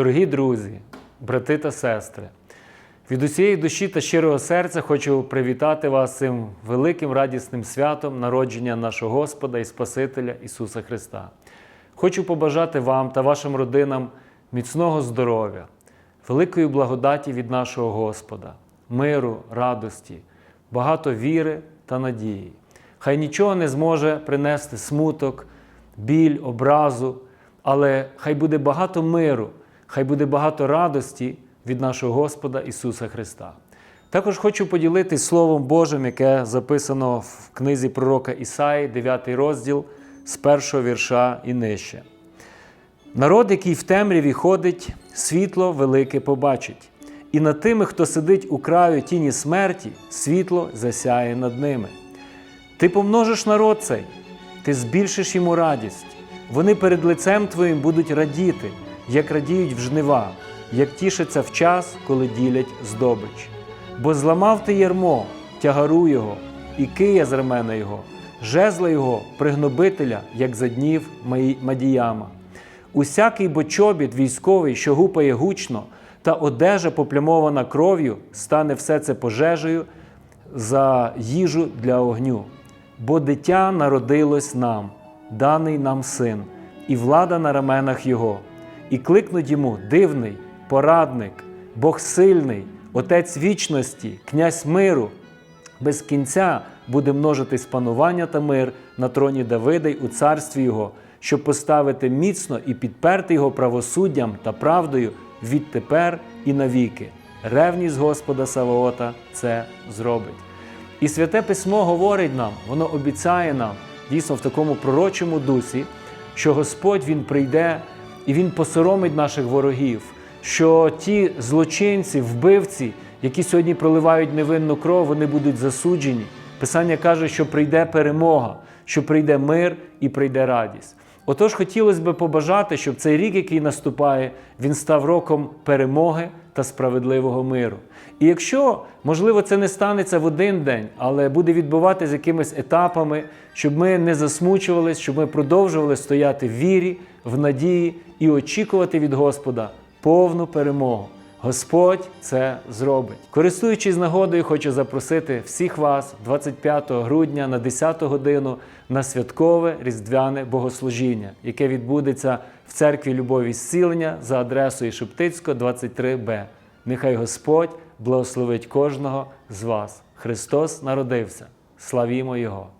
Дорогі друзі, брати та сестри, від усієї душі та щирого серця хочу привітати вас цим великим радісним святом народження нашого Господа і Спасителя Ісуса Христа. Хочу побажати вам та вашим родинам міцного здоров'я, великої благодаті від нашого Господа, миру, радості, багато віри та надії. Хай нічого не зможе принести смуток, біль, образу, але хай буде багато миру, хай буде багато радості від нашого Господа Ісуса Христа. Також хочу поділитись Словом Божим, яке записано в книзі пророка Ісаї, 9 розділ з першого вірша і нижче. Народ, який в темряві ходить, світло велике побачить, і над тими, хто сидить у краю тіні смерті, світло засяє над ними. Ти помножиш народ цей, ти збільшиш йому радість. Вони перед лицем твоїм будуть радіти, як радіють в жнива, як тішаться в час, коли ділять здобич. Бо зламав ти ярмо, тягару його, і кия з ремена його, жезла його, пригнобителя, як за днів Мадіяма. Усякий бочобіт військовий, що гупає гучно, та одежа поплямована кров'ю, стане все це пожежею за їжу для огню. Бо дитя народилось нам, даний нам син, і влада на раменах Його, і кликнуть йому дивний, порадник, Бог сильний, Отець вічності, князь миру. Без кінця буде множитись панування та мир на троні Давида й у царстві Його, щоб поставити міцно і підперти його правосуддям та правдою відтепер і навіки. Ревність Господа Саваота це зробить. І святе письмо говорить нам, воно обіцяє нам дійсно в такому пророчому дусі, що Господь Він прийде і Він посоромить наших ворогів, що ті злочинці, вбивці, які сьогодні проливають невинну кров, вони будуть засуджені. Писання каже, що прийде перемога, що прийде мир і прийде радість. Отож, хотілося б побажати, щоб цей рік, який наступає, він став роком перемоги та справедливого миру. І якщо, можливо, це не станеться в один день, але буде відбуватися якимись етапами, щоб ми не засмучувались, щоб ми продовжували стояти в вірі, в надії і очікувати від Господа повну перемогу. Господь це зробить. Користуючись нагодою, хочу запросити всіх вас 25 грудня на 10 годину на святкове різдвяне богослужіння, яке відбудеться в церкві Любові Зцілення за адресою Шептицько, 23Б. Нехай Господь благословить кожного з вас. Христос народився. Славімо Його!